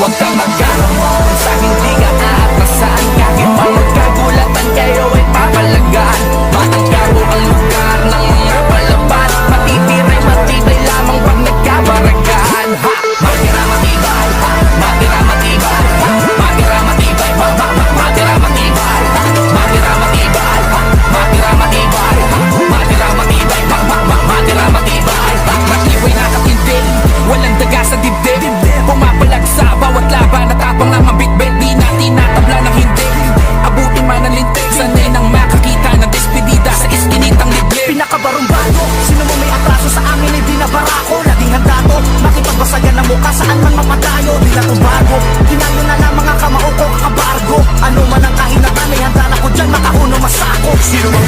What the fuck? ka saan man mapatayo Di na bago Tinayo na lang mga kamao ko kakabargo Ano man ang kahinatan ay handa na ko dyan Makahuno masako. Sino